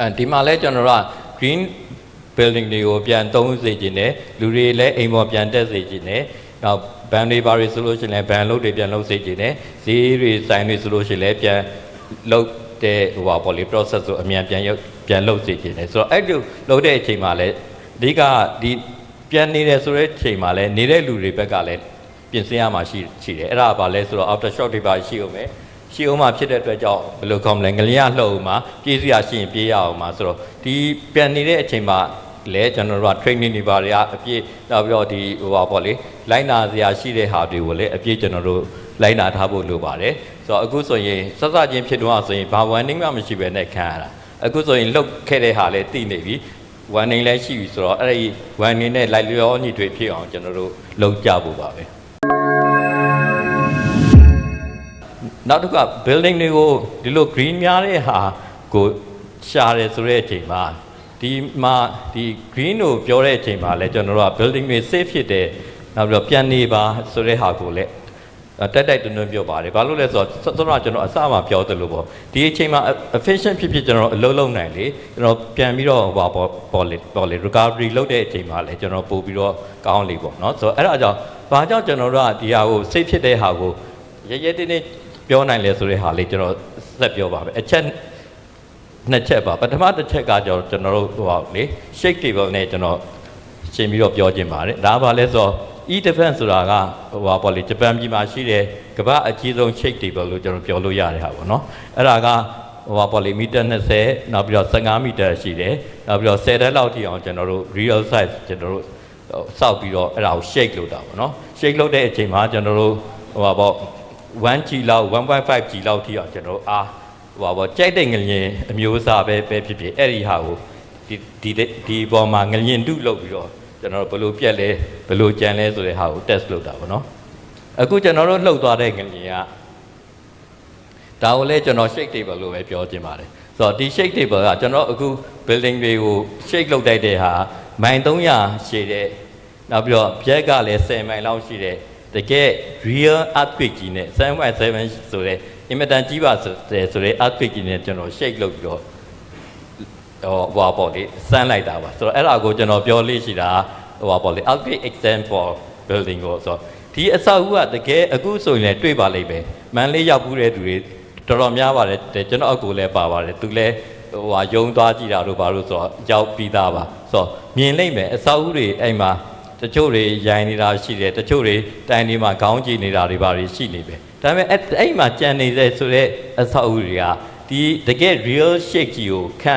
အဲဒီမှာလဲကျွန်တော်တို့က green building တွေကိုပြန်သုံးစေခြင်းနဲ့လူတွေလည်းအိမ်ပေါ်ပြန်တက်စေခြင်းနဲ့နောက်ဘန်တွေဘာတွေဆိုလို့ရှိရင်လည်းဘန်လုပ်တွေပြန်လုပ်စေခြင်းနဲ့ဈေးတွေဆိုင်တွေဆိုလို့ရှိရင်လည်းပြန်လုပ်တဲ့ဟိုပါပေါ့လေ process ကိုအမြန်ပြန်ရောက်ပြန်လုပ်စေခြင်းနဲ့ဆိုတော့အဲ့လိုလုပ်တဲ့အချိန်မှာလည်းအဓိကဒီပြန်နေတယ်ဆိုတဲ့အချိန်မှာလည်းနေတဲ့လူတွေဘက်ကလည်းပြင်ဆင်ရမှာရှိရှိတယ်အဲ့ဒါကဘာလဲဆိုတော့ after shock တွေပါရှိအောင်မယ် ရှိအောင်မှဖြစ်တဲ့အတွက်ကြောင့်ဘယ်လိုကောင်းမလဲငလျင်ကလှုပ်အောင်မှပြေးစရာရှိရင်ပြေးရအောင်မှဆိုတော့ဒီပြန်နေတဲ့အချိန်မှာလဲကျွန်တော်တို့က training တွေပါတွေကအပြည့်နောက်ပြီးတော့ဒီဟိုပါပေါ့လေလိုင်းနာစရာရှိတဲ့ဟာတွေကိုလည်းအပြည့်ကျွန်တော်တို့လိုင်းနာထားဖို့လိုပါတယ်ဆိုတော့အခုဆိုရင်စစချင်းဖြစ်တော့ဆိုရင်ဘာ warning မှမရှိပဲနဲ့ခံရတာအခုဆိုရင်လှုပ်ခဲ့တဲ့ဟာလည်းသိနေပြီ warning လည်းရှိပြီဆိုတော့အဲ့ဒီ warning နဲ့ light လျောညီတွေဖြစ်အောင်ကျွန်တော်တို့လုပ်ကြဖို့ပါပဲ နောက်တစ်ခါ building တွေကိုဒီလို green များတဲ့ဟာကိုရှာတယ်ဆိုတဲ့အချိန်မှာဒီမှာဒီ green ကိုပြောတဲ့အချိန်မှာလဲကျွန်တော်တို့က building တွေ safe ဖြစ်တယ်နောက်ပြီးတော့ပြန်နေပါဆိုတဲ့ဟာကိုလည်းတက်တိုက်တွန်းတွန်းပြောပါတယ်ဘာလို့လဲဆိုတော့စောစောကကျွန်တော်အစမှပြောသလိုပေါ့ဒီအချိန်မှာ efficient ဖြစ်ဖြစ်ကျွန်တော်အလုပ်လုပ်နိုင်လေကျွန်တော်ပြန်ပြီးတော့ဟိုပါပေါ့ပေါ်လေပေါ်လေ recovery လုပ်တဲ့အချိန်မှာလဲကျွန်တော်ပို့ပြီးတော့ကောင်းလေပေါ့เนาะဆိုတော့အဲ့ဒါကြောင့်ဘာကြောင့်ကျွန်တော်တို့ကဒီဟာကို safe ဖြစ်တဲ့ဟာကိုရဲရဲတင်းတင်း ပြောနိုင်လဲဆိုတဲ့ဟာလေးကျွန်တော်ဆက်ပြောပါမယ်အချက်နှစ်ချက်ပါပထမတစ်ချက်ကကျွန်တော်ကျွန်တော်တို့ဟိုပါလေ shake table နဲ့ကျွန်တော်ရှင်းပြီးတော့ပြောခြင်းပါတယ်ဒါဘာလဲဆိုတော့ e defense ဆိုတာကဟိုပါပေါ့လေဂျပန်ပြည်မှာရှိတဲ့ကမ္ဘာအကြီးဆုံး shake table လို့ကျွန်တော်ပြောလို့ရတဲ့ဟာပေါ့နော်အဲ့ဒါကဟိုပါပေါ့လေမီတာ20နောက်ပြီးတော့15မီတာရှိတယ်နောက်ပြီးတော့10တက်လောက်ထိအောင်ကျွန်တော်တို့ real size ကျွန်တော်တို့စောက်ပြီးတော့အဲ့ဒါကို shake လုပ်တာပေါ့နော် shake လုပ်တဲ့အချိန်မှာကျွန်တော်တို့ဟိုပါပေါ့ 1G လောက် 1.5G လောက်ထိအောင်ကျွန်တော်တို့အားဟိုပါပေါ့ကြိုက်တဲ့ငလျင်အမျိုးအစားပဲပဲဖြစ်ဖြစ်အဲ့ဒီဟာကိုဒီဒီဒီပေါ်မှာငလျင်တုလုပ်ပြီးတော့ကျွန်တော်တို့ဘယ်လိုပြက်လဲဘယ်လိုကြံလဲဆိုတဲ့ဟာကို test လုပ်တာပေါ့နော်အခုကျွန်တော်တို့လှုပ်သွားတဲ့ငလျင်ကဒါကိုလည်းကျွန်တော် shake table လို့ပဲပြောချင်ပါတယ်ဆိုတော့ဒီ shake table ကကျွန်တော်အခု building တွေကို shake လုပ်တိုက်တဲ့ဟာမိုင်300ရှည်တဲ့နောက်ပြီးတော့ပြက်ကလည်း10မိုင်လောက်ရှိတဲ့ တကယ် real earthquake ကြီးနဲ့7.7ဆိုတဲ့အင်မတန်ကြီးပါဆိုတဲ့ဆိုတဲ့ earthquake ကြီးနဲ့ကျွန်တော် shake လုပ်ပြီးတော့ဟိုဟွာပေါ့လေစမ်းလိုက်တာပါဆိုတော့အဲ့ဒါကိုကျွန်တော်ပြောလို့ရှိတာဟိုဟွာပေါ့လေ earthquake exam for building ကိုဆိုတော့ဒီအဆောက်အဦကတကယ်အခုဆိုရင်လည်းတွေ့ပါလိမ့်မယ်မန်လေးရောက်ဘူးတဲ့သူတွေတော်တော်များပါတယ်တဲ့ကျွန်တော်အကူလည်းပါပါတယ်သူလည်းဟိုဟာယုံသွားကြည့်တာတို့ဘာလို့ဆိုတော့ရောက်ပြီးသားပါဆိုတော့မြင်လိမ့်မယ်အဆောက်အဦတွေအဲ့မှာ တချို့တွေရိုင်နေတာရှိတယ်တချို့တွေတိုင်ဒီမှာခေါင်းကြည့်နေတာတွေပါတွေရှိနေပဲဒါပေမဲ့အဲ့အဲ့မှာကြံနေတဲ့ဆိုတဲ့အဆောက်အဦတွေကဒီတကယ် real shake ကြီးကိုခံ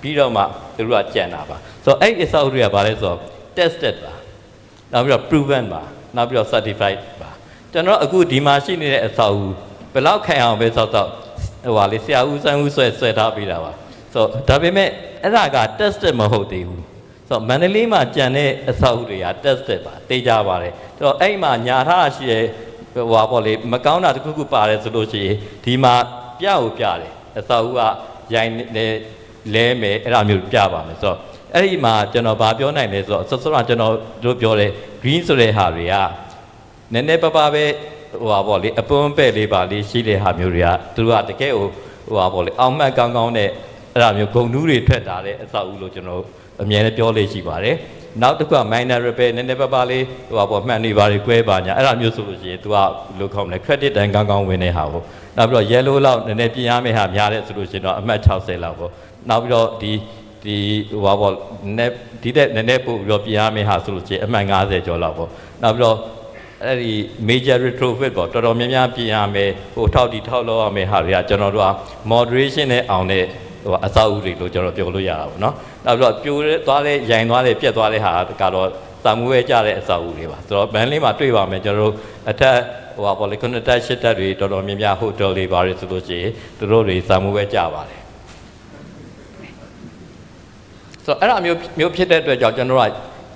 ပြီးတော့မှသူတို့ကကြံတာပါဆိုတော့အဲ့အဆောက်အဦတွေကဘာလဲဆိုတော့ tested ပါနောက်ပြီးတော့ proven ပါနောက်ပြီးတော့ certified ပါကျွန်တော်အခုဒီမှာရှိနေတဲ့အဆောက်အဦဘယ်လောက်ခံအောင်ပဲစောက်စောက်ဟိုပါလေဆရာဦးစန်းဦးဆွဲဆွဲထားပေးတာပါဆိုတော့ဒါပေမဲ့အဲ့ဒါက tested မဟုတ်သေးဘူး ဆိုတော့မန္တလေးမှာကြံတဲ့အဆောက်အဦတွေက tested ပါတေးကြပါတယ်ဆိုတော့အဲ့မှာညာထားတာရှိရဲ့ဟိုပါပေါ့လေမကောင်းတာတစ်ခုခုပါတယ်ဆိုလို့ရှိရင်ဒီမှာပြကိုပြတယ်အဆောက်အဦကရိုင်းနေလဲမယ်အဲ့ဒါမျိုးပြပါမယ်ဆိုတော့အဲ့ဒီမှာကျွန်တော်ဗာပြောနိုင်လဲဆိုတော့ဆောစောကကျွန်တော်တို့ပြောတယ် green ဆိုတဲ့ဟာတွေကနည်းနည်းပါးပါးပဲဟိုပါပေါ့လေအပွန်းပဲ့လေးပါလေးရှိတဲ့ဟာမျိုးတွေကသူတို့ကတကယ်ဟိုဟိုပါပေါ့လေအောင်မှတ်ကောင်းကောင်းနဲ့အဲ့ဒါမျိုးဂုံနူးတွေထွက်တာတဲ့အဆောက်အဦလို့ကျွန်တော် အမြဲတမ်းပြောလေးရှိပါတယ်နောက်တစ်ခုက minor repair နည်းနည်းပါးပါးလေးဟိုပါပေါ့မှန်နေပါလေကွဲပါညာအဲ့ဒါမျိုးဆိုလို့ရှိရင် तू ကဘယ်လိုခေါ်မလဲ credit တန်ကောင်းကောင်းဝင်တဲ့ဟာကိုနောက်ပြီးတော့ yellow လောက်နည်းနည်းပြင်ရမယ့်ဟာများတဲ့ဆိုလို့ရှိရင်တော့အမှတ်60လောက်ပေါ့နောက်ပြီးတော့ဒီဒီဟိုပါပေါ့နည်းဒီတဲ့နည်းနည်းပို့ပြီးတော့ပြင်ရမယ့်ဟာဆိုလို့ရှိရင်အမှတ်90ကျော်လောက်ပေါ့နောက်ပြီးတော့အဲ့ဒီ major retrofit ပေါ့တော်တော်များများပြင်ရမယ်ဟိုထောက်တီထောက်လောက်ရမယ်ဟာတွေကကျွန်တော်တို့က moderation နဲ့အောင်တဲ့ ဟိုအဆောက်အဦတွေလို့ကျွန်တော်ပြောလို့ရတာပေါ့နော်နောက်ပြီးတော့ပြိုးသွားတဲ့ရိုင်သွားတဲ့ပြက်သွားတဲ့ဟာကတော့စာမှုဝဲကြတဲ့အဆောက်အဦတွေပါဆိုတော့ဘန်လေးမှာတွေ့ပါမယ်ကျွန်တော်တို့အထက်ဟိုပါပေါ့လေခုနှစ်တက်ရှစ်တက်တွေတော်တော်များများဟိုတယ်တွေပါတယ်ဆိုလို့ရှိရင်သူတို့တွေစာမှုဝဲကြပါတယ်ဆိုတော့အဲ့ဒါမျိုးမျိုးဖြစ်တဲ့အတွက်ကြောင့်ကျွန်တော်တို့က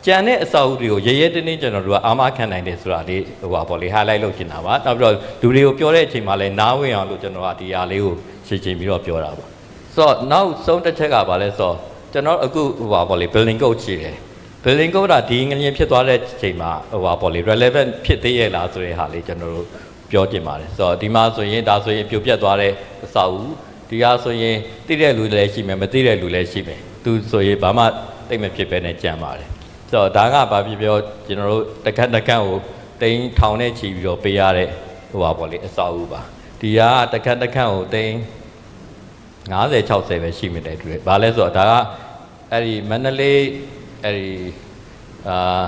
ကြံတဲ့အဆောက်အဦတွေကိုရဲရဲတင်းတင်းကျွန်တော်တို့ကအာမခံနိုင်တယ်ဆိုတာလေးဟိုပါပေါ့လေ highlight လုပ်ချင်တာပါနောက်ပြီးတော့လူတွေကိုပြောတဲ့အချိန်မှာလည်းနားဝင်အောင်လို့ကျွန်တော်ကဒီဟာလေးကိုရှင်းရှင်းပြီးတော့ပြောတာပါ ဆိုတော့နောက်ဆုံးတစ်ချက်ကဘာလဲဆိုတော့ကျွန်တော်အခုဟိုပါပေါ့လေ building code ရှိတယ် building code ကဒီငလျင်ဖြစ်သွားတဲ့အချိန်မှာဟိုပါပေါ့လေ relevant ဖြစ်သေးရဲ့လားဆိုတဲ့ဟာလေးကျွန်တော်တို့ပြောချင်ပါတယ်ဆိုတော့ဒီမှာဆိုရင်ဒါဆိုရင်ပြိုပြက်သွားတဲ့အဆောက်အဦဒီဟာဆိုရင်သိတဲ့လူလည်းရှိမယ်မသိတဲ့လူလည်းရှိမယ်သူဆိုရင်ဘာမှသိမဖြစ်ပဲနဲ့ကြံပါတယ်ဆိုတော့ဒါကဘာဖြစ်ပြောကျွန်တော်တို့တခက်တခက်ကိုတိန်းထောင်နဲ့ချီပြီးတော့ပေးရတဲ့ဟိုပါပေါ့လေအစာအုပ်ပါဒီဟာတခက်တခက်ကိုတိန်း 50 60ပဲရှိမိတယ်တူတယ်ဘာလဲဆိုတော့ဒါကအဲ့ဒီမန္တလေးအဲ့ဒီအာ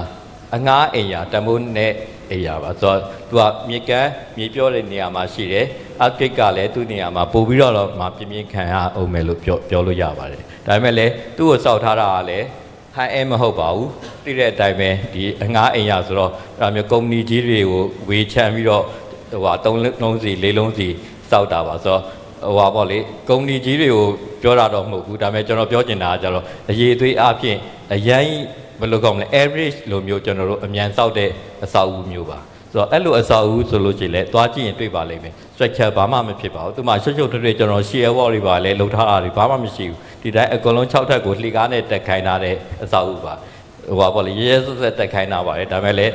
အငားအိမ်ယာတမိုးနဲ့အိမ်ယာပါဆိုတော့သူကမြေကမ်းမြေပြောတဲ့နေရာမှာရှိတယ်အပစ်ကလည်းသူ့နေရာမှာပို့ပြီးတော့တော့မပြင်းပြင်းခံရအောင်မယ်လို့ပြောပြောလို့ရပါတယ်ဒါပေမဲ့လည်းသူ့ကိုစောက်ထားတာကလည်းဟိုင်းအဲမဟုတ်ပါဘူးသိတဲ့အတိုင်းပဲဒီအငားအိမ်ရဆိုတော့အဲ့ဒါမျိုးကုမ္ပဏီကြီးတွေကိုဝေချမ်းပြီးတော့ဟိုဟာ၃လုံးစီ၄လုံးစီစောက်တာပါဆိုတော့ ဟိုဟာပေါ့လေကုမ္ပဏီကြီးတွေကိုပြောတာတော့မဟုတ်ဘူးဒါပေမဲ့ကျွန်တော်ပြောချင်တာကကျတော့အရေးအသွေးအပြင်အရင်ဘယ်လိုကောင်းမလဲ average လိုမျိုးကျွန်တော်တို့အမြန်စောက်တဲ့အဆောက်အဦမျိုးပါဆိုတော့အဲ့လိုအဆောက်အဦဆိုလို့ရှိရင်လည်းသွားကြည့်ရင်တွေ့ပါလိမ့်မယ် structure ဘာမှမဖြစ်ပါဘူးသူမှရှုပ်ရှုပ်ထွေးထွေးကျွန်တော် share wall တွေပါလဲလှုပ်ထားတာတွေဘာမှမရှိဘူးဒီတိုင်းအကုန်လုံး6ထပ်ကိုလှေကားနဲ့တက်ခိုင်းထားတဲ့အဆောက်အဦပါဟိုပါပေါ့လေရဲရဲဆက်ဆက်တက်ခိုင်းတာပါတယ်ဒါပေမဲ့လည်း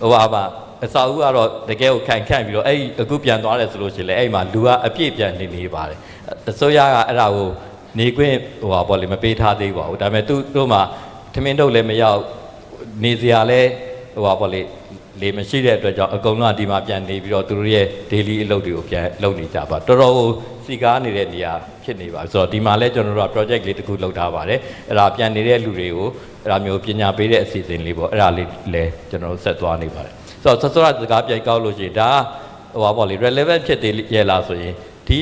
ဟိုပါပါ အဆောက်အဦကတော့တကယ်ကိုခံခန့်ပြီးတော့အဲ့ဒီအခုပြန်သွားတယ်ဆိုလို့ရှိရင်လည်းအဲ့ဒီမှာလူကအပြည့်ပြန်နေနေပါတယ်အစိုးရကအဲ့ဒါကိုနေခွင့်ဟိုပါပေါ့လေမပေးထားသေးပါဘူးဒါပေမဲ့သူတို့မှာထမင်းထုတ်လည်းမရောက်နေစရာလည်းဟိုပါပေါ့လေလေမရှိတဲ့အတွက်ကြောင့်အကုန်လုံးကဒီမှာပြန်နေပြီးတော့သူတို့ရဲ့ daily အလုပ်တွေကိုပြန်လုပ်နေကြပါတော်တော်ကိုစီကားနေတဲ့နေရာဖြစ်နေပါဆိုတော့ဒီမှာလဲကျွန်တော်တို့က project လေးတစ်ခုလုပ်ထားပါတယ်အဲ့ဒါပြန်နေတဲ့လူတွေကိုအဲ့ဒါမျိုးပညာပေးတဲ့အစီအစဉ်လေးပေါ့အဲ့ဒါလေးလဲကျွန်တော်တို့ဆက်သွားနေပါတယ် ဆိုတော့ဆက်စောရစကားပြန်ကောက်လို့ရှိရင်ဒါဟိုပါပေါ့လေ relevant ဖြစ်သေးရဲ့လားဆိုရင်ဒီ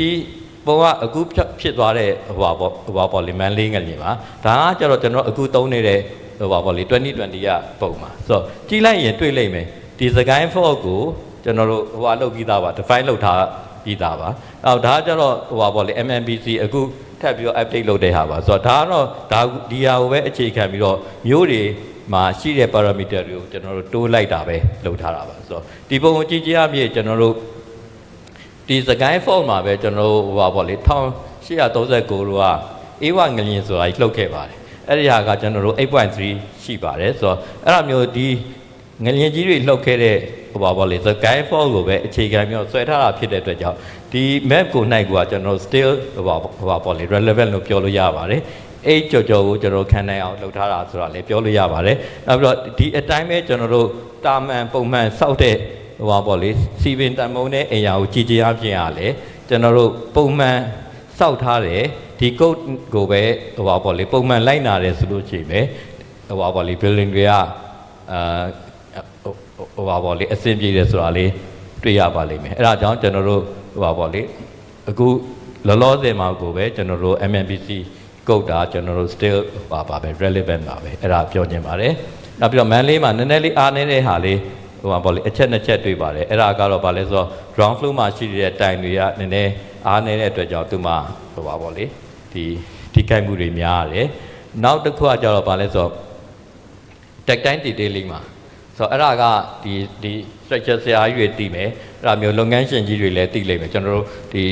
ပုံကအခုဖြစ်သွားတဲ့ဟိုပါပေါ့ဟိုပါပေါ့လေမန်လေးငလျင်ပါဒါကကျတော့ကျွန်တော်အခုသုံးနေတဲ့ဟိုပါပေါ့လေ2020ကပုံမှာဆိုတော့ကြီးလိုက်ရင်တွေ့လိမ့်မယ်ဒီစကိုင်း fault ကိုကျွန်တော်တို့ဟိုပါလုပ်ပြီးသားပါ define လုပ်ထားပြီးသားပါအော်ဒါကကျတော့ဟိုပါပေါ့လေ MMBC အခုထပ်ပြီးတော့ update လုပ်တဲ့ဟာပါဆိုတော့ဒါကတော့ဒါဒီဟာကိုပဲအခြေခံပြီးတော့မျိုးတွေ မှာရှိတဲ့ parameter တွေကိုကျွန်တော်တို့တိုးလိုက်တာပဲလုပ်ထားတာပါဆိုတော့ဒီပုံကိုကြည့်ကြရမြင့်ကျွန်တော်တို့ဒီစကိုင်းဖော့မှာပဲကျွန်တော်တို့ဟိုပါပေါ့လေ1839ကိုကအေးဝငလျင်ဆိုတာကြီးလှုပ်ခဲ့ပါတယ်အဲ့ဒီဟာကကျွန်တော်တို့8.3ရှိပါတယ်ဆိုတော့အဲ့လိုမျိုးဒီငလျင်ကြီးတွေလှုပ်ခဲ့တဲ့ဟိုပါပေါ့လေစကိုင်းဖော့ကိုပဲအခြေခံပြီးတော့ဆွဲထားတာဖြစ်တဲ့အတွက်ကြောင့်ဒီ map ကိုနိုင်ကကျွန်တော်တို့ still ဟိုပါဟိုပါပေါ့လေ relevant လို့ပြောလို့ရပါတယ် အဲ့ကြော်ကြော်ကိုကျွန်တော်ခံနိုင်အောင်လုပ်ထားတာဆိုတာလည်းပြောလို့ရပါတယ်နောက်ပြီးတော့ဒီအတိုင်းပဲကျွန်တော်တို့တာမန်ပုံမှန်စောက်တဲ့ဟိုပါပေါ့လေစီပင်တန်မုံတဲ့အိမ်ယာကိုကြည်ကြည်အပြင်ရလဲကျွန်တော်တို့ပုံမှန်စောက်ထားတယ်ဒီ code ကိုပဲဟိုပါပေါ့လေပုံမှန်လိုက်နာတယ်ဆိုလို့ရှိရင်ပဲဟိုပါပေါ့လေ building တွေကအာဟိုပါပေါ့လေအဆင်ပြေတယ်ဆိုတာလေးတွေ့ရပါလိမ့်မယ်အဲ့ဒါကြောင့်ကျွန်တော်တို့ဟိုပါပေါ့လေအခုလောလောဆယ်မှာကိုပဲကျွန်တော်တို့ MNBC ကုတ်တာကျွန်တော်တို့ still ပါပါပဲ relevant ပါပဲအဲ့ဒါပြောချင်ပါတယ်နောက်ပြီးတော့မန်လေးမှာနည်းနည်းလေးအားနေတဲ့ဟာလေးဟိုပါပေါ့လေအချက်နှစ်ချက်တွေ့ပါတယ်အဲ့ဒါကတော့ဗာလဲဆိုတော့ ground floor မှာရှိနေတဲ့တိုင်တွေကနည်းနည်းအားနေတဲ့အတွက်ကြောင့်သူမှဟိုပါပေါ့လေဒီထိခိုက်မှုတွေများရတယ်နောက်တစ်ခုကကြတော့ဗာလဲဆိုတော့ tactile detailing မှာဆိုတော့အဲ့ဒါကဒီဒီ structure ဆရာကြီးတွေတည်မယ်အဲ့ဒါမျိုးလုပ်ငန်းရှင်ကြီးတွေလည်းတည်လိမ့်မယ်ကျွန်တော်တို့ဒီ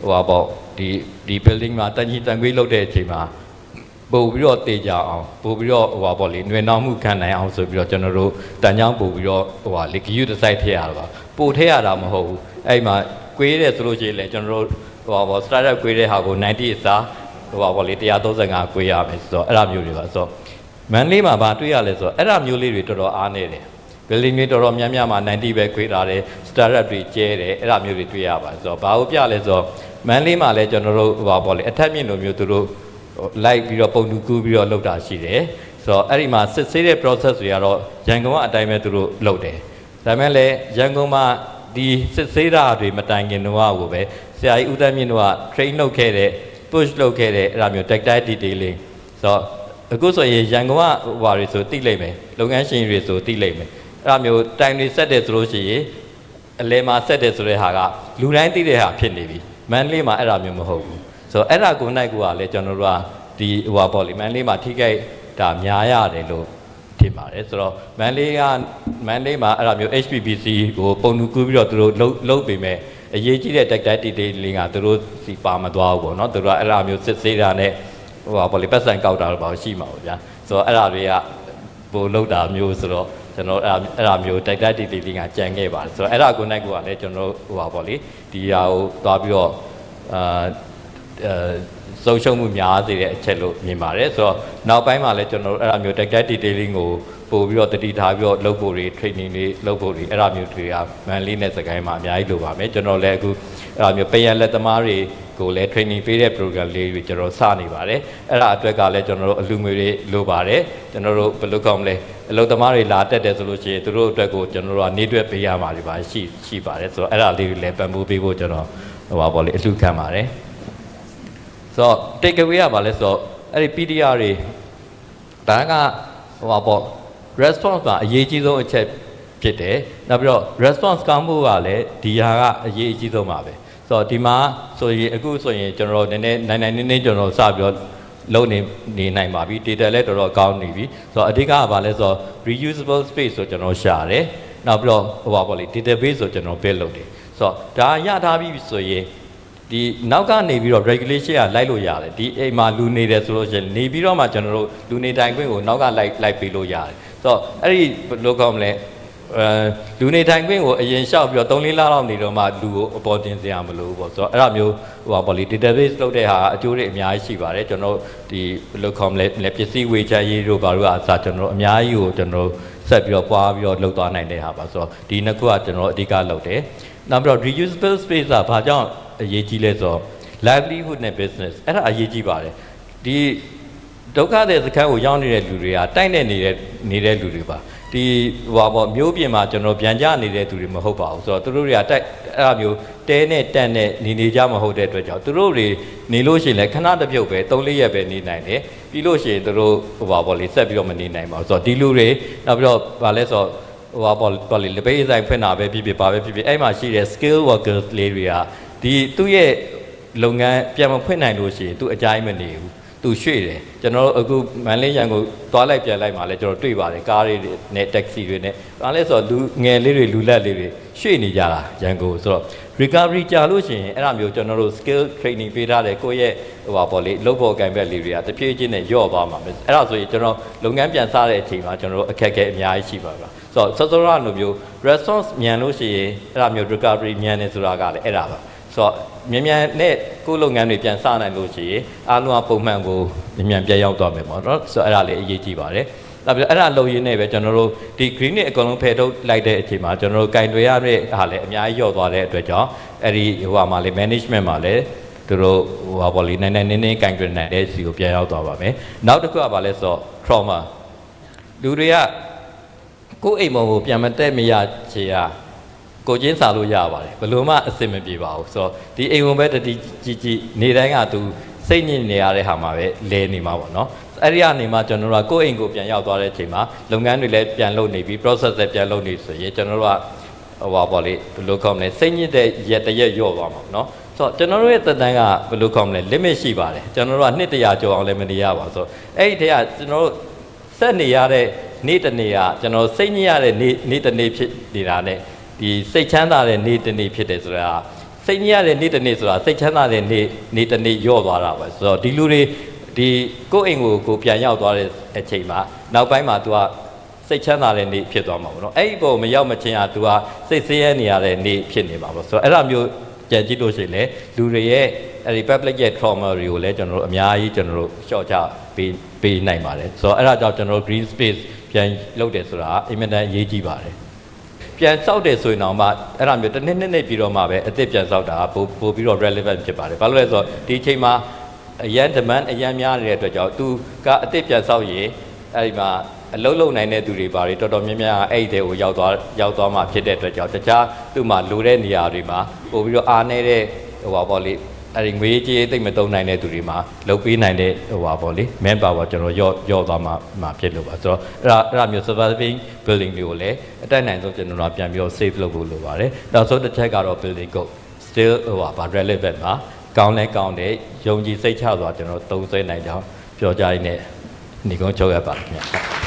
ဟိုပါပေါ့ ဒီဒီ building မှာတန်ကြီးတန်ခွေးလုပ်တဲ့အချိန်မှာပို့ပြီးတော့တေကြအောင်ပို့ပြီးတော့ဟိုပါပေါ့လေຫນွေနှောင်းမှုခံနိုင်အောင်ဆိုပြီးတော့ကျွန်တော်တို့တန်ချောင်းပို့ပြီးတော့ဟိုပါလေဂယူတစ်စိုက်ထည့်ရတာပါပို့ထည့်ရတာမဟုတ်ဘူးအဲ့မှာကွေးတယ်ဆိုလို့ရှိရင်လည်းကျွန်တော်တို့ဟိုပါပေါ့ startup ကွေးတဲ့ဟာကို90အစားဟိုပါပေါ့လေ135ကွေးရမယ်ဆိုတော့အဲ့ဒါမျိုးတွေပါဆိုတော့မန်လေးမှာဗာတွေ့ရလဲဆိုတော့အဲ့ဒါမျိုးလေးတွေတော်တော်အားနေတယ် building တွေတော်တော်များများမှာ90ပဲခွေးထားတယ် startup တွေကျဲတယ်အဲ့ဒါမျိုးတွေတွေ့ရပါတယ်ဆိုတော့ဘာလို့ပြလဲဆိုတော့ မန်လေးမှာလဲကျွန်တော်တို့ဟိုပါပေါ့လေအထက်မြင့်လိုမျိုးသူတို့လိုက်ပြီးတော့ပုံတူကူးပြီးတော့လုပ်တာရှိတယ်ဆိုတော့အဲ့ဒီမှာစစ်ဆေးတဲ့ process တွေကတော့ရန်ကုန်ကအတိုင်းပဲသူတို့လုပ်တယ်ဒါပေမဲ့လည်းရန်ကုန်မှာဒီစစ်ဆေးတာတွေမတိုင်ခင်တော့ကိုပဲဆရာကြီးဦးသက်မြင့်တို့က train လုပ်ခဲ့တဲ့ push လုပ်ခဲ့တဲ့အဲ့ဒါမျိုး tactile detailing ဆိုတော့အခုဆိုရင်ရန်ကုန်ကဟိုဘာတွေဆိုတိလိုက်မယ်လုပ်ငန်းရှင်တွေဆိုတိလိုက်မယ်အဲ့ဒါမျိုးတိုင်တွေဆက်တယ်ဆိုလို့ရှိရင်အလဲမှာဆက်တယ်ဆိုတဲ့ဟာကလူတိုင်းသိတဲ့ဟာဖြစ်နေပြီ မန်လေးမှာအဲ့ဒါမျိုးမဟုတ်ဘူးဆိုတော့အဲ့ဒါကိုနိုင်ကိုကလည်းကျွန်တော်တို့ကဒီဟိုပါပေါ့လေမန်လေးမှာထိခိုက်တာများရတယ်လို့ထင်ပါတယ်ဆိုတော့မန်လေးကမန်လေးမှာအဲ့ဒါမျိုး HPBC ကိုပုံတူကူးပြီးတော့သူတို့လှုပ်လှုပ်ပေမဲ့အရေးကြီးတဲ့ tactile detailing ကသူတို့စီပါမသွားဘူးပေါ့နော်သူတို့ကအဲ့ဒါမျိုးစစ်ဆေးတာနဲ့ဟိုပါဘောလေပတ်စံကောက်တာတော့ဘာလို့ရှိမှာပေါ့ဗျာဆိုတော့အဲ့ဒါတွေကပို့လောက်တာမျိုးဆိုတော့ ကျွန်တော်အဲ့ဒါအဲ့ဒါမျိုးတိုက်တိုက်တီတီလေးကကြံခဲ့ပါတယ်ဆိုတော့အဲ့ဒါကိုနိုင်ကိုကလည်းကျွန်တော်ဟိုပါဘောလေဒီဟာကိုသွားပြီးတော့အာအဲဆုံးရှုံးမှုများစေတဲ့အချက်လို့မြင်ပါတယ်ဆိုတော့နောက်ပိုင်းမှာလည်းကျွန်တော်တို့အဲ့ဒါမျိုး tactile detailing ကိုပို့ပြီးတော့တတိထားပြီးတော့လုပ်ဖို့တွေ training တွေလုပ်ဖို့တွေအဲ့ဒါမျိုးတွေကမန်လေးနဲ့စကိုင်းမှာအများကြီးလိုပါမယ်ကျွန်တော်လည်းအခုအဲ့ဒါမျိုးပယံလက်သမားတွေ ကိုလည်း training ပေးတဲ့ program လေးတွေကျွန်တော်စနေပါတယ်အဲ့ဒါအတွက်ကလည်းကျွန်တော်တို့အလူငွေတွေလိုပါတယ်ကျွန်တော်တို့ဘယ်လိုကောင်းမလဲအလုပ်သမားတွေလာတက်တယ်ဆိုလို့ရှိရင်သူတို့အတွက်ကိုကျွန်တော်တို့ကနေတွက်ပေးရမှာတွေပါရှိရှိပါတယ်ဆိုတော့အဲ့ဒါလေးတွေလည်းပံ့ပိုးပေးဖို့ကျွန်တော်ဟိုပါပေါ့လေအလှူခံပါတယ်ဆိုတော့ take away ကဘာလဲဆိုတော့အဲ့ဒီ PDR တွေဒါကဟိုပါပေါ့ response ကအရေးကြီးဆုံးအချက်ဖြစ်တယ်နောက်ပြီးတော့ response ကောင်းမှုကလည်းဒီဟာကအရေးအကြီးဆုံးပါပဲ ဆိုတော့ဒီမှာဆိုရင်အခုဆိုရင်ကျွန်တော်တို့နည်းနည်းနိုင်နိုင်နင်းနင်းကျွန်တော်စပြီးတော့လုံးနေနေနိုင်ပါပြီ data လည်းတော်တော်ကောင်းနေပြီဆိုတော့အဓိကကဘာလဲဆိုတော့ reusable space ဆိုကျွန်တော်ရှာတယ်နောက်ပြီးတော့ဟိုပါပေါ့လေ database ဆိုကျွန်တော် build လုပ်တယ်ဆိုတော့ဒါရထားပြီဆိုရင်ဒီနောက်ကနေပြီးတော့ regulation ကလိုက်လို့ရတယ်ဒီအိမ်မှာလူနေတယ်ဆိုလို့ရှိရင်နေပြီးတော့မှကျွန်တော်တို့လူနေတိုင်ခွင့်ကိုနောက်ကလိုက်လိုက်ပေးလို့ရတယ်ဆိုတော့အဲ့ဒီဘယ်လိုကောင်းမလဲအဲ လူနေတိုင်ခွင့်ကိုအရင်လျှောက်ပြီးတော့3-4လလောက်နေတော့မှလူကိုအပေါ်တင်စရာမလိုဘူးပေါ့ဆိုတော့အဲ့ဒါမျိုးဟိုပါပေါ့လေ database လုပ်တဲ့ဟာအကျိုးတွေအများကြီးရှိပါတယ်ကျွန်တော်တို့ဒီဘယ်လိုကောင်းမလဲပစ္စည်းဝေချရေးတို့ဘာလို့အစားကျွန်တော်တို့အများကြီးကိုကျွန်တော်တို့ဆက်ပြီးတော့ပွားပြီးတော့လုပ်သွားနိုင်တဲ့ဟာပါဆိုတော့ဒီနှစ်ခုကကျွန်တော်တို့အဓိကလုပ်တယ်နောက်ပြီးတော့ reusable space ကဘာကြောင့်အရေးကြီးလဲဆိုတော့ livelihood နဲ့ business အဲ့ဒါအရေးကြီးပါတယ်ဒီဒုက္ခတဲ့စခန်းကိုရောက်နေတဲ့လူတွေကတိုက်နေနေတဲ့နေတဲ့လူတွေပါ ဒီဟိုပါပေါ့မျိုးပြင်မှာကျွန်တော်ပြန်ကြနေတဲ့သူတွေမဟုတ်ပါဘူးဆိုတော့သူတို့တွေကတိုက်အဲ့ဒါမျိုးတဲနဲ့တက်နဲ့နေနေကြမဟုတ်တဲ့အတွက်ကြောင့်သူတို့တွေနေလို့ရှိရင်လည်းခဏတစ်ပြုတ်ပဲ3-4ရက်ပဲနေနိုင်တယ်ပြီးလို့ရှိရင်သူတို့ဟိုပါပေါ့လေဆက်ပြီးတော့မနေနိုင်ပါဘူးဆိုတော့ဒီလူတွေနောက်ပြီးတော့ဗာလဲဆိုတော့ဟိုပါပေါ့ပေါ့လေလက်ပိတ်ဆိုင်ဖွင့်တာပဲဖြစ်ဖြစ်ပါပဲဖြစ်ဖြစ်အဲ့မှာရှိတဲ့ skill workers လေးတွေကဒီသူ့ရဲ့လုပ်ငန်းပြန်မဖွင့်နိုင်လို့ရှိရင်သူအကြိုင်းမနေဘူး သူရွှေ့တယ်ကျွန်တော်တို့အခုမန်လေးရန်ကိုသွားလိုက်ပြန်လိုက်မှာလဲကျွန်တော်တွေ့ပါတယ်ကားတွေနဲ့ taxi တွေနဲ့ဘာလဲဆိုတော့လူငယ်လေးတွေလူလက်လေးတွေရွှေ့နေကြတာရန်ကုန်ဆိုတော့ recovery ကြာလို့ရှိရင်အဲ့ဒါမျိုးကျွန်တော်တို့ skill training ပေးထားတယ်ကိုယ့်ရဲ့ဟိုပါပေါ့လေလုပ်ဖို့ကံဘက်လေးတွေကတဖြည်းချင်းနဲ့ညော့သွားမှာပဲအဲ့ဒါဆိုရင်ကျွန်တော်လုပ်ငန်းပြန်စတဲ့အချိန်မှာကျွန်တော်တို့အခက်အခဲအများကြီးရှိပါပါဆိုတော့စောစောရလိုမျိုး response မြန်လို့ရှိရင်အဲ့ဒါမျိုး recovery မြန်နေဆိုတာကလည်းအဲ့ဒါပါ ဆိုတော့မြန်မြန်နဲ့ကိုယ့်လုပ်ငန်းတွေပြန်စနိုင်လို့ရှိရင်အားလုံးကပုံမှန်ကိုမြန်မြန်ပြန်ရောက်သွားမယ်ပေါ့နော်ဆိုတော့အဲ့ဒါလေးအရေးကြီးပါတယ်နောက်ပြီးအဲ့ဒါလုံရင်းနဲ့ပဲကျွန်တော်တို့ဒီ green နဲ့အကုန်လုံးဖယ်ထုတ်လိုက်တဲ့အချိန်မှာကျွန်တော်တို့ကင်တွေရတဲ့ဟာလည်းအများကြီးရော့သွားတဲ့အတွက်ကြောင့်အဲ့ဒီဟိုဟာမှာလေ management မှာလည်းသူတို့ဟိုဟာပေါ့လေနိုင်နိုင်နင်းနင်းကင်တွေနိုင်တဲ့စီကိုပြန်ရောက်သွားပါမယ်နောက်တစ်ခုကဘာလဲဆိုတော့ trauma လူတွေကကိုယ့်အိမ်ပေါ်ကိုပြန်မတက်မရချေရ ကိုချင်းစာလို့ရပါတယ်ဘယ်လို့မှအဆင်မပြေပါဘူးဆိုတော့ဒီအိမ်ဝင်ပဲတတိကြီးကြီးနေတိုင်းကသူစိတ်ညစ်နေရတဲ့ဟာမှာပဲလဲနေမှာပေါ့နော်အဲ့ဒီကနေမှကျွန်တော်တို့ကကိုယ့်အိမ်ကိုပြန်ရောက်သွားတဲ့အချိန်မှာလုပ်ငန်းတွေလည်းပြန်လုပ်နေပြီ process လည်းပြန်လုပ်နေဆိုရင်ကျွန်တော်တို့ကဟိုပါပေါ့လေဘယ်လိုကောင်းလဲစိတ်ညစ်တဲ့ရက်တရက်ရော့သွားမှာပေါ့နော်ဆိုတော့ကျွန်တော်တို့ရဲ့တက်တန်းကဘယ်လိုကောင်းလဲ limit ရှိပါတယ်ကျွန်တော်တို့ကနှစ်တရာကျော်အောင်လည်းမနေရပါဘူးဆိုတော့အဲ့ဒီတည်းကကျွန်တော်တို့ဆက်နေရတဲ့နေ့တစ်နေ့ကကျွန်တော်စိတ်ညစ်ရတဲ့နေ့နေ့တစ်နေ့ဖြစ်နေတာ ਨੇ ဒီစိတ်ချမ်းသာတဲ့နေ့တစ်နေ့ဖြစ်တယ်ဆိုတာစိတ်ညစ်ရတဲ့နေ့တစ်နေ့ဆိုတာစိတ်ချမ်းသာတဲ့နေ့နေ့တစ်နေ့ယော့သွားတာပဲဆိုတော့ဒီလူတွေဒီကိုယ့်အိမ်ကိုကိုယ်ပြန်ရောက်သွားတဲ့အချိန်မှာနောက်ပိုင်းမှာ तू ကစိတ်ချမ်းသာတဲ့နေ့ဖြစ်သွားမှာပေါ့နော်အဲ့ဒီပုံမရောက်မချင်းอ่ะ तू ကစိတ်ဆင်းရဲနေရတဲ့နေ့ဖြစ်နေပါပေါ့ဆိုတော့အဲ့ဒါမျိုးကြံကြည့်လို့ရှိရင်လေလူတွေရဲ့အဲ့ဒီ public ရဲ့ trauma တွေကိုလည်းကျွန်တော်တို့အများကြီးကျွန်တော်တို့ရှော့ချပေးပေးနိုင်ပါတယ်ဆိုတော့အဲ့ဒါကြောင့်ကျွန်တော်တို့ green space ပြန်လုပ်တယ်ဆိုတာအင်မတန်အရေးကြီးပါတယ် ပြန်စောက်တယ်ဆိုရင်တော့မှအဲ့ဒါမျိုးတစ်နှစ်နှစ်နှစ်ပြီးတော့မှပဲအစ်စ်ပြန်စောက်တာပို့ပို့ပြီးတော့ relevant ဖြစ်ပါတယ်။ဘာလို့လဲဆိုတော့ဒီအချိန်မှာအရန် demand အရန်များနေတဲ့အတွက်ကြောင့်သူကအစ်စ်ပြန်စောက်ရင်အဲ့ဒီမှာအလုံးလုံးနိုင်တဲ့သူတွေပါတွေတော်တော်များများအဲ့ဒီတဲ့ကိုရောက်သွားရောက်သွားမှဖြစ်တဲ့အတွက်ကြောင့်တခြားသူ့မှာလိုတဲ့နေရာတွေမှာပို့ပြီးတော့အားနေတဲ့ဟိုပါပေါ့လေ အဲ့ဒီငွေကြေးသိမ့်မသုံးနိုင်တဲ့သူတွေမှာလုပ်ပေးနိုင်တဲ့ဟိုပါပေါ့လေ man power ကျွန်တော်ရော့ရော့သွားမှာမှာဖြစ်လို့ပါဆိုတော့အဲ့ဒါအဲ့ဒါမျိုး surviving building တွေကိုလည်းအတက်နိုင်ဆုံးကျွန်တော်တို့ပြန်ပြီးတော့ save လုပ်ဖို့လိုပါတယ်နောက်ဆုံးတစ်ချက်ကတော့ building code still ဟိုပါ relevant ပါကောင်းလဲကောင်းတယ်ယုံကြည်စိတ်ချစွာကျွန်တော်သုံးစွဲနိုင်ကြောင်းပြောကြရင်းနဲ့ညီကုန်းချုပ်ရပါခင်ဗျာ